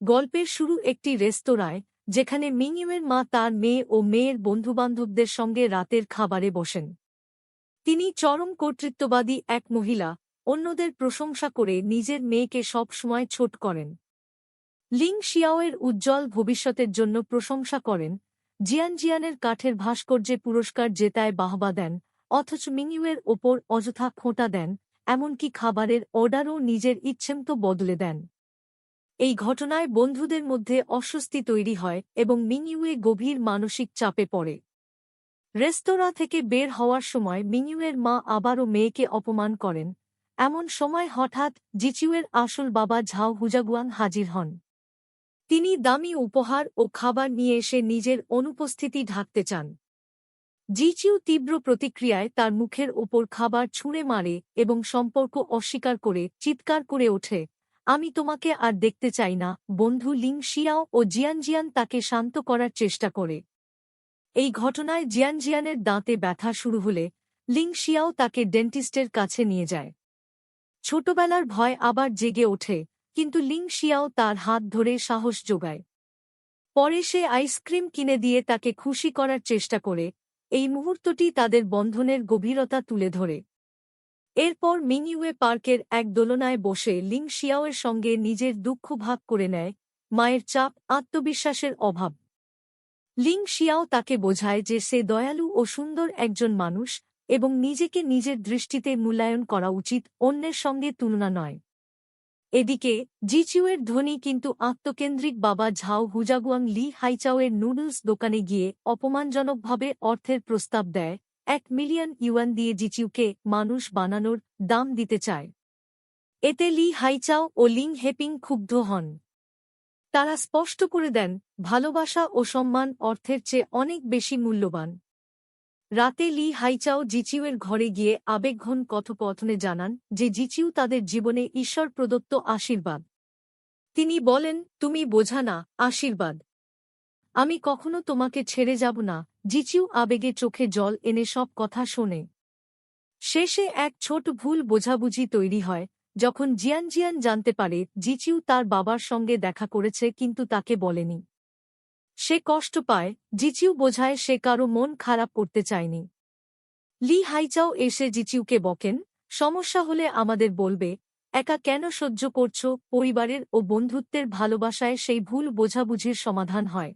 গল্পের শুরু একটি রেস্তোরাঁয়, যেখানে মিংইউয়ের মা তার মেয়ে ও মেয়ের বন্ধুবান্ধবদের সঙ্গে রাতের খাবারে বসেন। তিনি চরম কর্তৃত্ববাদী এক মহিলা, অন্যদের প্রশংসা করে নিজের মেয়েকে সব সময় ছোট করেন। লিং শিয়াওয়ের উজ্জ্বল ভবিষ্যতের জন্য প্রশংসা করেন জিয়ান জিয়ানের কাঠের ভাস্কর্যে পুরস্কার জেতায় বাহবা দেন, অথচ মিংইউয়ের ওপর অযথা খোঁটা দেন, এমনকি খাবারের অর্ডারও নিজের ইচ্ছেমতো বদলে দেন। এই ঘটনায় বন্ধুদের মধ্যে অস্বস্তি তৈরি হয় এবং মিনিউয়ে গভীর মানসিক চাপে পড়ে। রেস্তোরাঁ থেকে বের হওয়ার সময় মিনিউয়ের মা আবারও মেয়েকে অপমান করেন। এমন সময় হঠাৎ জিচিউয়ের আসল বাবা ঝাও হুজাগুয়াং হাজির হন। তিনি দামি উপহার ও খাবার নিয়ে এসে নিজের অনুপস্থিতি ঢাকতে চান। জিচিউ তীব্র প্রতিক্রিয়ায় তার মুখের ওপর খাবার ছুঁড়ে মারে এবং সম্পর্ক অস্বীকার করে চিৎকার করে ওঠে। আমি তোমাকে আর দেখতে চাই না। বন্ধু লিং শিয়াও ও জিয়ানজিয়ান তাকে শান্ত করার চেষ্টা করে। এই ঘটনায় জিয়ানজিয়ানের দাঁতে ব্যথা শুরু হলে লিং শিয়াও তাকে ডেন্টিস্টের কাছে নিয়ে যায়। ছোটবেলার ভয় আবার জেগে ওঠে, কিন্তু লিং শিয়াও তার হাত ধরে সাহস যোগায়। পরে সে আইসক্রিম কিনে দিয়ে তাকে খুশি করার চেষ্টা করে। এই মুহূর্তটি তাদের বন্ধনের গভীরতা তুলে ধরে। এরপর মিংইউয়ে পার্কের এক দোলনায় বসে লিং শিয়াওয়ের সঙ্গে নিজের দুঃখ ভাগ করে নেয় মায়ের চাপ, আত্মবিশ্বাসের অভাব। লিং শিয়াও তাকে বোঝায় যে সে দয়ালু ও সুন্দর একজন মানুষ এবং নিজেকে নিজের দৃষ্টিতে মূল্যায়ন করা উচিত, অন্যের সঙ্গে তুলনা নয়। এদিকে, জিচিউয়ের ধ্বনি কিন্তু আত্মকেন্দ্রিক বাবা ঝাও হুজাগুয়াং লি হাইচাওয়ের নুডলস দোকানে গিয়ে অপমানজনকভাবে অর্থের প্রস্তাব দেয় এক মিলিয়ন ইউয়ান দিয়ে জিচিউকে মানুষ বানানোর দাম দিতে চায়। এতে লি হাইচাও ও লিং হেপিং ক্ষুব্ধ হন। তারা স্পষ্ট করে দেন, ভালোবাসা ও সম্মান অর্থের চেয়ে অনেক বেশি মূল্যবান। রাতে লি হাইচাও জিচিউয়ের ঘরে গিয়ে আবেগঘন কথোপথনে জানান যে জিচিউ তাদের জীবনে ঈশ্বর প্রদত্ত আশীর্বাদ। তিনি বলেন, তুমি বোঝা না, আশীর্বাদ। আমি কখনো তোমাকে ছেড়ে যাব না জিচিউ আবেগে চোখে জল এনে সব কথা শোনে। শেষে এক ছোট ভুল বোঝাবুঝি তৈরি হয়, যখন জিয়ান জিয়ান জানতে পারে জিচিউ তার বাবার সঙ্গে দেখা করেছে কিন্তু তাকে বলেনি। সে কষ্ট পায়, জিচিউ বোঝায় সে কারও মন খারাপ করতে চায়নি। লি হাইচাও এসে জিচিউকে বকেন, সমস্যা হলে আমাদের বলবে, একা কেন সহ্য করছ? পরিবারের ও বন্ধুত্বের ভালোবাসায় সেই ভুল বোঝাবুঝির সমাধান হয়।